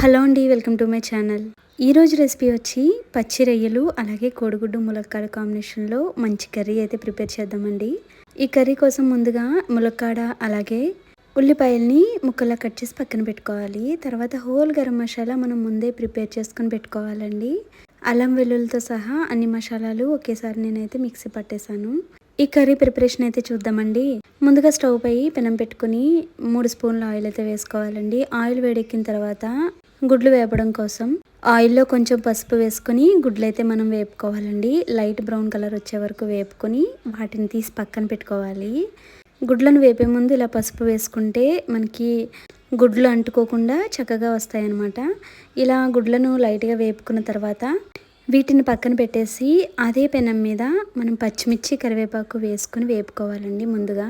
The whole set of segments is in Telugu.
హలో అండి వెల్కమ్ టు మై ఛానల్. ఈరోజు రెసిపీ వచ్చి పచ్చి రొయ్యలు అలాగే కోడిగుడ్డు ములక్కాడ కాంబినేషన్లో మంచి కర్రీ అయితే ప్రిపేర్ చేద్దామండి. ఈ కర్రీ కోసం ముందుగా ములక్కాడ అలాగే ఉల్లిపాయల్ని ముక్కలా కట్ చేసి పక్కన పెట్టుకోవాలి. తర్వాత హోల్ గరం మసాలా మనం ముందే ప్రిపేర్ చేసుకొని పెట్టుకోవాలండి. అల్లం వెల్లుల్లితో సహా అన్ని మసాలాలు ఒకేసారి నేనైతే మిక్సీ పట్టేశాను. ఈ కర్రీ ప్రిపరేషన్ అయితే చూద్దామండి. ముందుగా స్టవ్ పై పెనం పెట్టుకుని మూడు స్పూన్ల ఆయిల్ అయితే వేసుకోవాలండి. ఆయిల్ వేడెక్కిన తర్వాత గుడ్లు వేపడం కోసం ఆయిల్లో కొంచెం పసుపు వేసుకొని గుడ్లు అయితే మనం వేపుకోవాలండి. లైట్ బ్రౌన్ కలర్ వచ్చే వరకు వేపుకొని వాటిని తీసి పక్కన పెట్టుకోవాలి. గుడ్లను వేపే ముందు ఇలా పసుపు వేసుకుంటే మనకి గుడ్లు అంటుకోకుండా చక్కగా వస్తాయన్నమాట. ఇలా గుడ్లను లైట్గా వేపుకున్న తర్వాత వీటిని పక్కన పెట్టేసి అదే పెనం మీద మనం పచ్చిమిర్చి కరివేపాకు వేసుకుని వేపుకోవాలండి ముందుగా.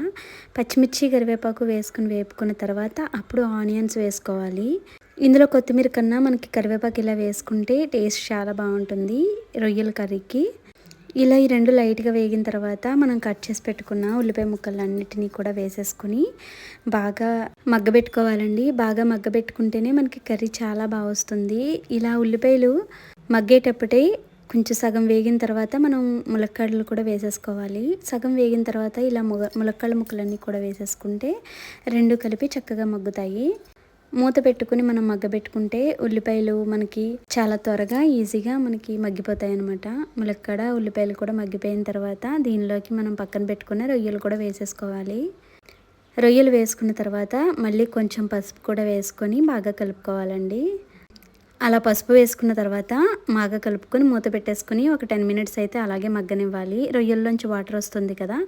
పచ్చిమిర్చి కరివేపాకు వేసుకుని వేపుకున్న తర్వాత అప్పుడు ఆనియన్స్ వేసుకోవాలి. ఇందులో కొత్తిమీర కన్నా మనకి కరివేపాకు ఇలా వేసుకుంటే టేస్ట్ చాలా బాగుంటుంది రొయ్యల కర్రీకి. ఇలా ఈ రెండు లైట్గా వేగిన తర్వాత మనం కట్ చేసి పెట్టుకున్న ఉల్లిపాయ ముక్కలన్నిటినీ కూడా వేసేసుకుని బాగా మగ్గబెట్టుకోవాలండి. బాగా మగ్గబెట్టుకుంటేనే మనకి కర్రీ చాలా బాగా వస్తుంది. ఇలా ఉల్లిపాయలు మగ్గేటప్పుడే కొంచెం సగం వేగిన తర్వాత మనం ములక్కాడలు కూడా వేసేసుకోవాలి. సగం వేగిన తర్వాత ఇలా ముగ ములక్కాడ ముక్కలన్నీ కూడా వేసేసుకుంటే రెండు కలిపి చక్కగా మగ్గుతాయి. మూత పెట్టుకుని మనం మగ్గబెట్టుకుంటే ఉల్లిపాయలు మనకి చాలా త్వరగా ఈజీగా మనకి మగ్గిపోతాయి అనమాట ములక్కడ ఉల్లిపాయలు కూడా మగ్గిపోయిన తర్వాత దీనిలోకి మనం పక్కన పెట్టుకున్న రొయ్యలు కూడా వేసేసుకోవాలి. రొయ్యలు వేసుకున్న తర్వాత మళ్ళీ కొంచెం పసుపు కూడా వేసుకొని బాగా కలుపుకోవాలండి. అలా పసుపు వేసుకున్న తర్వాత బాగా కలుపుకొని మూత పెట్టేసుకొని ఒక టెన్ మినిట్స్ అయితే అలాగే మగ్గనివ్వాలి. రొయ్యల్లోంచి వాటర్ వస్తుంది కదా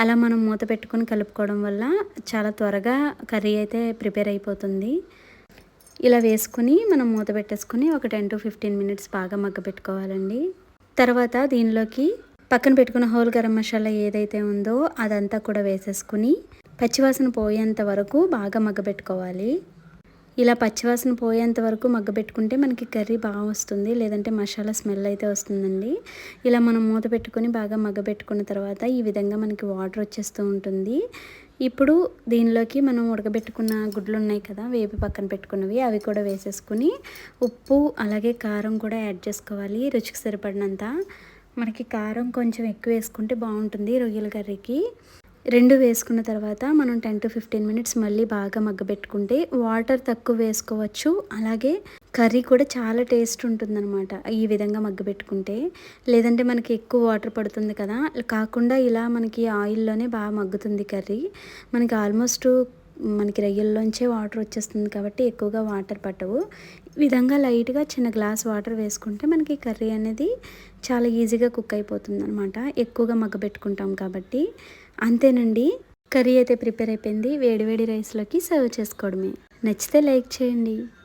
అలా మనం మూత పెట్టుకొని కలుపుకోవడం వల్ల చాలా త్వరగా కర్రీ అయితే ప్రిపేర్ అయిపోతుంది. ఇలా వేసుకుని మనం మూత పెట్టేసుకొని ఒక టెన్ టు ఫిఫ్టీన్ మినిట్స్ బాగా మగ్గ పెట్టుకోవాలండి. తర్వాత దీనిలోకి పక్కన పెట్టుకున్న హోల్ గరం మసాలా ఏదైతే ఉందో అదంతా కూడా వేసేసుకుని పచ్చివాసన పోయేంత వరకు బాగా మగ్గబెట్టుకోవాలి ఇలా పచ్చివాసన పోయేంత వరకు మగ్గబెట్టుకుంటే మనకి కర్రీ బాగా వస్తుంది లేదంటే మసాలా స్మెల్ అయితే వస్తుందండి. ఇలా మనం మూత పెట్టుకొని బాగా మగ్గబెట్టుకున్న తర్వాత ఈ విధంగా మనకి వాటర్ వచ్చేస్తూ ఉంటుంది. ఇప్పుడు దీనిలోకి మనం ఉడకబెట్టుకున్న గుడ్లు ఉన్నాయి కదా వేపి పక్కన పెట్టుకున్నవి అవి కూడా వేసేసుకుని ఉప్పు అలాగే కారం కూడా యాడ్ చేసుకోవాలి రుచికి సరిపడినంత. మనకి కారం కొంచెం ఎక్కువ వేసుకుంటే బాగుంటుంది రొయ్యల కర్రీకి. రెండు వేసుకున్న తర్వాత మనం టెన్ టు ఫిఫ్టీన్ మినిట్స్ మళ్ళీ బాగా మగ్గబెట్టుకుంటే వాటర్ తక్కువ వేసుకోవచ్చు. అలాగే కర్రీ కూడా చాలా టేస్ట్ ఉంటుందన్నమాట ఈ విధంగా మగ్గబెట్టుకుంటే. లేదంటే మనకి ఎక్కువ వాటర్ పడుతుంది కదా. కాకుండా ఇలా మనకి ఆయిల్లోనే బాగా మగ్గుతుంది కర్రీ. మనకి ఆల్మోస్ట్ మనకి రొయ్యల్లోంచే వాటర్ వచ్చేస్తుంది కాబట్టి ఎక్కువగా వాటర్ పట్టవు. విధంగా లైట్గా చిన్న గ్లాస్ వాటర్ వేసుకుంటే మనకి కర్రీ అనేది చాలా ఈజీగా కుక్ అయిపోతుంది అనమాట ఎక్కువగా మగ్గబెట్టుకుంటాం కాబట్టి. అంతేనండి. కర్రీ అయితే ప్రిపేర్ అయిపోయింది. వేడివేడి రైస్లోకి సర్వ్ చేసుకోవడమే. నచ్చితే లైక్ చేయండి.